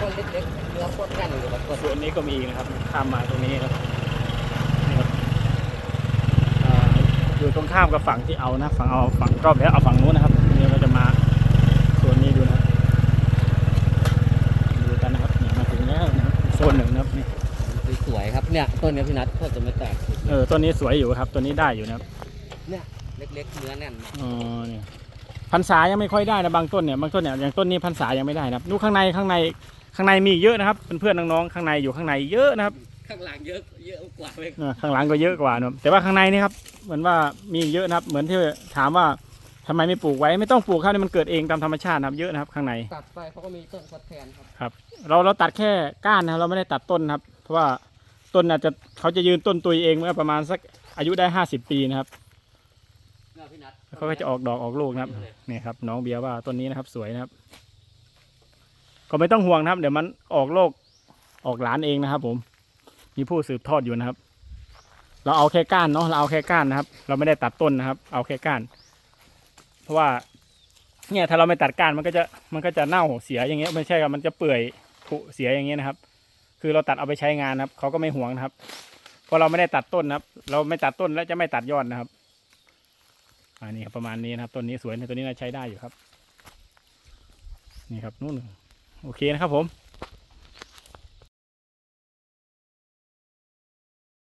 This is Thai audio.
ต้นเล็กๆเนื้อโคตรแน่นเลยครับต้นส่วนนี้ก็มีอีกนะครับข้ามมาตรงนี้ครับนี่ครับอ่าอยู่ตรงข้ามกับฝั่งที่เอานะฝั่งเอาฝั่งรอบแล้วเอาฝั่งนู้นนะครับนี่เราจะมาส่วนนี้ดูนะครับดูกันนะครับนี่มาถึงแล้วนะครับโซนหนึ่งนะครับนี่สวยๆครับเนี่ยต้นเนี้ยพี่นัทถ้าจะไม่แตกเออต้นนี้สวยอยู่ครับต้นนี้ได้อยู่นะครับเล็กๆเนื้อแน่นมากอ๋อเนี่ยพรรษายังไม่ค่อยได้นะบางต้นเนี่ยบางต้นเนี่ยอย่างต้นนี้พรรษายังไม่ได้นะครับดูข้างในข้างใน ข้างในมีอีกเยอะนะครับเพื่อนๆน้องๆข้างในอยู่ข้างในเยอะนะครับข้างหลังเยอะเยอะกว่าเลยเออข้างหลังก็เยอะกว่าเนอะแต่ว่าข้างในนี่ครับเหมือนว่ามีเยอะนะครับ เหมือนที่ถามว่าทำไมไม่ปลูกไว้ไม่ต้องปลูกครับนี่มันเกิดเองตามธรรมชาตินะครับเยอะนะครับข้างในตัดไปเขาก็มีต้นทดแทนครับเราเราตัดแค่ก้านนะครับเราไม่ได้ตัดต้นนะครับ เพราะว่าต้นอาจจะเขาจะยืนต้นตุยเองเมื่อประมาณสักอายุได้ห้าสิบปีนะครับเนี่ยพี่นัทแล้วเขาก็จะออกดอกออกลูกนะครับนี่ครับน้องเบียร์ว่าต้นนี้นะครับสวยนะครับ ก็ไม่ต้องห่วงนะครับ เดี๋ยวมันออกโลกออกหลานเองนะครับ ผม มีผู้สืบทอดอยู่นะครับ เราเอาแค่ก้านเนาะเราเอาแค่ก้านนะครับ เราไม่ได้ตัดต้นนะครับ เอาแค่ก้าน เพราะว่า เนี่ยถ้าเราไม่ตัดก้านมันก็จะมันก็จะเน่าเสียอย่างเงี้ยไม่ใช่ครับมันจะเปื่อยผุเสียอย่างเงี้ยนะครับ คือเราตัดเอาไปใช้งานนะครับเขาก็ไม่ห่วงนะครับเพราะเราไม่ได้ตัดต้นนะครับ เราไม่ตัดต้นแล้วจะไม่ตัดยอดนะครับอันนี้ครับประมาณนี้นะครับต้นนี้สวยนะตัวนี้น่าใช้ได้อยู่ครับ นี่ครับนู่น โอเคนะครับผม